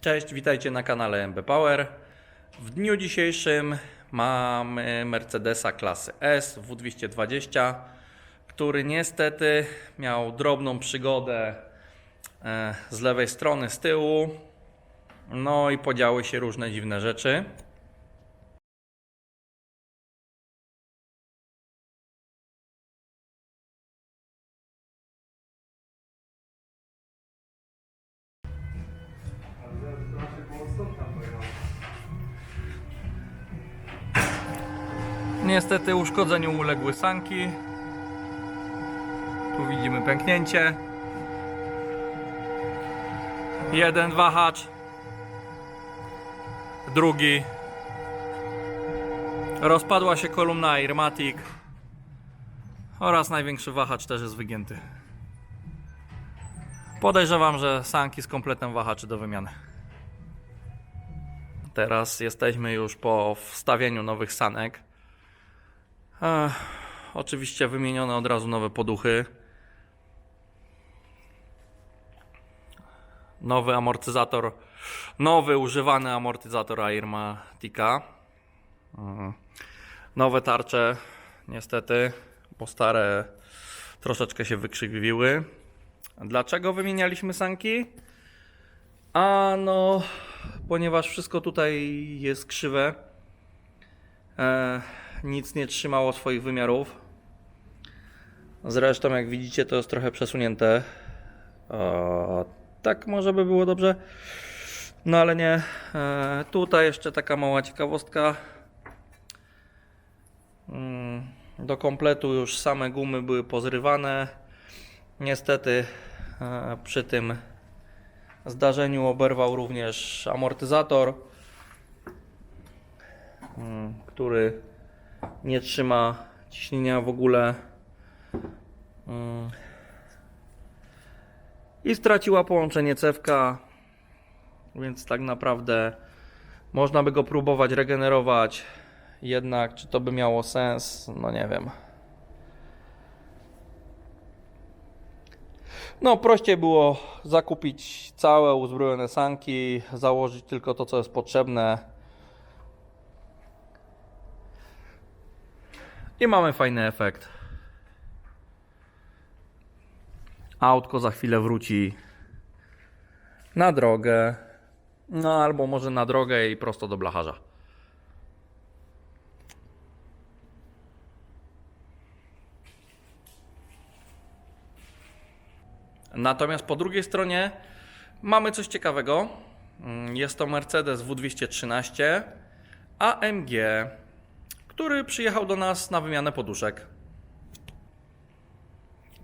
Cześć, witajcie na kanale MB Power. W dniu dzisiejszym mamy Mercedesa klasy S W220, który niestety miał drobną przygodę e, z lewej strony, z tyłu. No i podziały się różne dziwne rzeczy. Niestety uszkodzeniu uległy sanki. Tu widzimy pęknięcie. Jeden wahacz. Drugi. Rozpadła się kolumna Airmatic. Oraz największy wahacz też jest wygięty. Podejrzewam, że sanki z kompletem wahaczy do wymiany. Teraz jesteśmy już po wstawieniu nowych sanek. Oczywiście wymienione od razu nowe poduchy. Nowy amortyzator, nowy używany amortyzator Airmatica. Mhm. Nowe tarcze, niestety, bo stare troszeczkę się wykrzywiły. Dlaczego wymienialiśmy sanki? A no, ponieważ wszystko tutaj jest krzywe. E, nic nie trzymało swoich wymiarów. Zresztą, jak widzicie, to jest trochę przesunięte. O, tak może by było dobrze. No ale nie. E, tutaj jeszcze taka mała ciekawostka. Mm, Do kompletu już same gumy były pozrywane. Niestety e, przy tym zdarzeniu oberwał również amortyzator, mm, który nie trzyma ciśnienia w ogóle. Mm. I straciła połączenie cewka, więc tak naprawdę można by go próbować regenerować. Jednak czy to by miało sens? No nie wiem. No, prościej było zakupić całe uzbrojone sanki, założyć tylko to, co jest potrzebne. I mamy fajny efekt. Autko za chwilę wróci na drogę. No, albo może na drogę i prosto do blacharza. Natomiast po drugiej stronie mamy coś ciekawego. Mm, Jest to Mercedes W213 AMG, który przyjechał do nas na wymianę poduszek.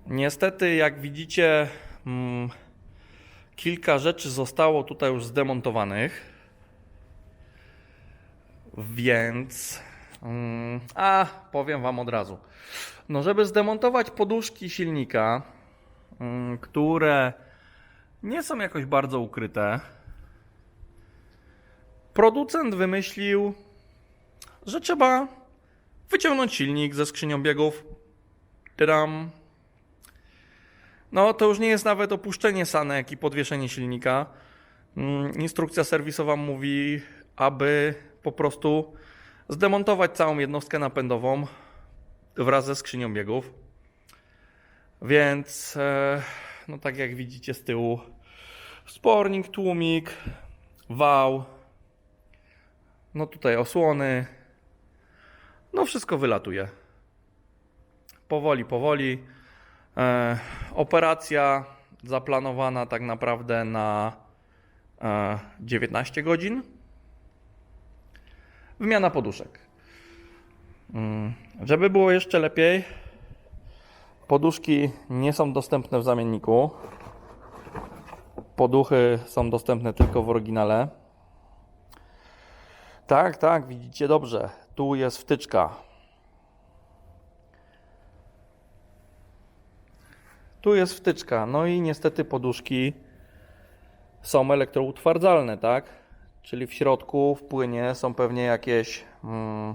Niestety, jak widzicie, mm, kilka rzeczy zostało tutaj już zdemontowanych. Więc. mm, A, powiem Wam od razu. No, żeby zdemontować poduszki silnika, mm, które nie są jakoś bardzo ukryte, producent wymyślił, że trzeba wyciągnąć silnik ze skrzynią biegów. Tadam. No to już nie jest nawet opuszczenie sanek i podwieszenie silnika. Mm, Instrukcja serwisowa mówi, aby po prostu zdemontować całą jednostkę napędową wraz ze skrzynią biegów. Więc, e, no tak jak widzicie z tyłu, spornik, tłumik, wał, no tutaj osłony, no wszystko wylatuje. Powoli, powoli. E, operacja zaplanowana tak naprawdę na e, 19 godzin. Wymiana poduszek. Mm, żeby było jeszcze lepiej, poduszki nie są dostępne w zamienniku. Poduchy są dostępne tylko w oryginale. Tak, tak, widzicie dobrze. Tu jest wtyczka. Tu jest wtyczka. No i niestety poduszki są elektroutwardzalne, tak? Czyli w środku, w płynie są pewnie jakieś. Mm,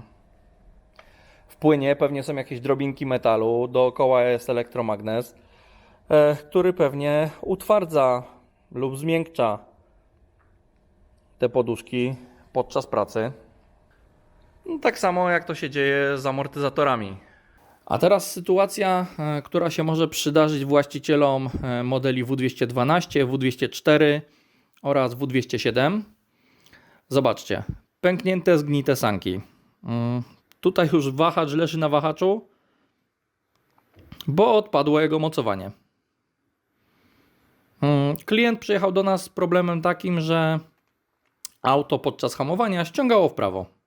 w płynie pewnie są jakieś drobinki metalu. Dookoła jest elektromagnes, e, który pewnie utwardza lub zmiękcza te poduszki podczas pracy. No, tak samo jak to się dzieje z amortyzatorami. A teraz sytuacja, e, która się może przydarzyć właścicielom e, modeli W212, W204 oraz W207. Zobaczcie, pęknięte, zgnite sanki. Mm, Tutaj już wahacz leży na wahaczu, bo odpadło jego mocowanie. Mm, Klient przyjechał do nas z problemem takim, że auto podczas hamowania ściągało w prawo.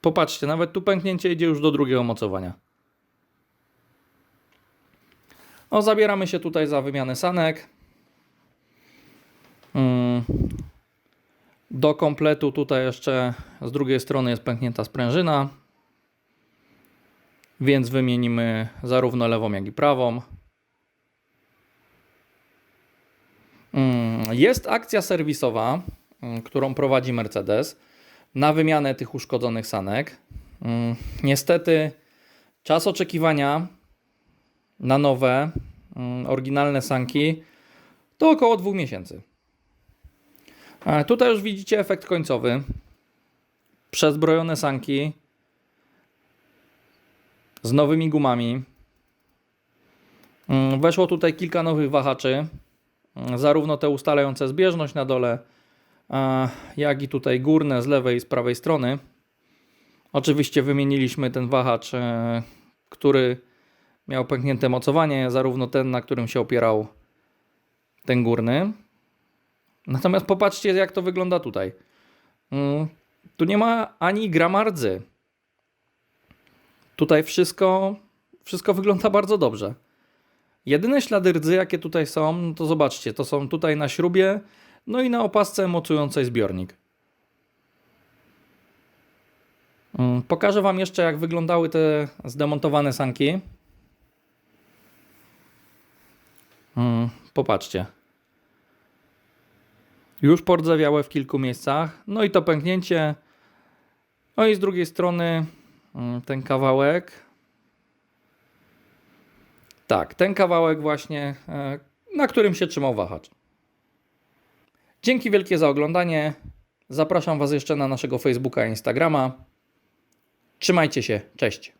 Popatrzcie, nawet tu pęknięcie idzie już do drugiego mocowania. O, zabieramy się tutaj za wymianę sanek. Mm. Do kompletu tutaj jeszcze z drugiej strony jest pęknięta sprężyna. Więc wymienimy zarówno lewą, jak i prawą. Mm, Jest akcja serwisowa, mm, którą prowadzi Mercedes na wymianę tych uszkodzonych sanek. Mm, Niestety czas oczekiwania na nowe, mm, oryginalne sanki to około dwóch miesięcy. A Tutaj już widzicie efekt końcowy. Przezbrojone sanki z nowymi gumami. Mm, Weszło tutaj kilka nowych wahaczy, zarówno te ustalające zbieżność na dole, jak i tutaj górne z lewej i z prawej strony. Oczywiście wymieniliśmy ten wahacz, e, który miał pęknięte mocowanie, zarówno ten, na którym się opierał ten górny. Natomiast popatrzcie, jak to wygląda tutaj. Mm, Tu nie ma ani grama rdzy. Tutaj wszystko, wszystko wygląda bardzo dobrze. Jedyne ślady rdzy, jakie tutaj są, no to zobaczcie, to są tutaj na śrubie, no i na opasce mocującej zbiornik. Mm, Pokażę Wam jeszcze, jak wyglądały te zdemontowane sanki. Mm, Popatrzcie. Już pordzewiałe w kilku miejscach. No i to pęknięcie. No i z drugiej strony mm, ten kawałek. Tak, ten kawałek właśnie, e, na którym się trzymał wahacz. Dzięki wielkie za oglądanie. Zapraszam Was jeszcze na naszego Facebooka i Instagrama. Trzymajcie się, cześć.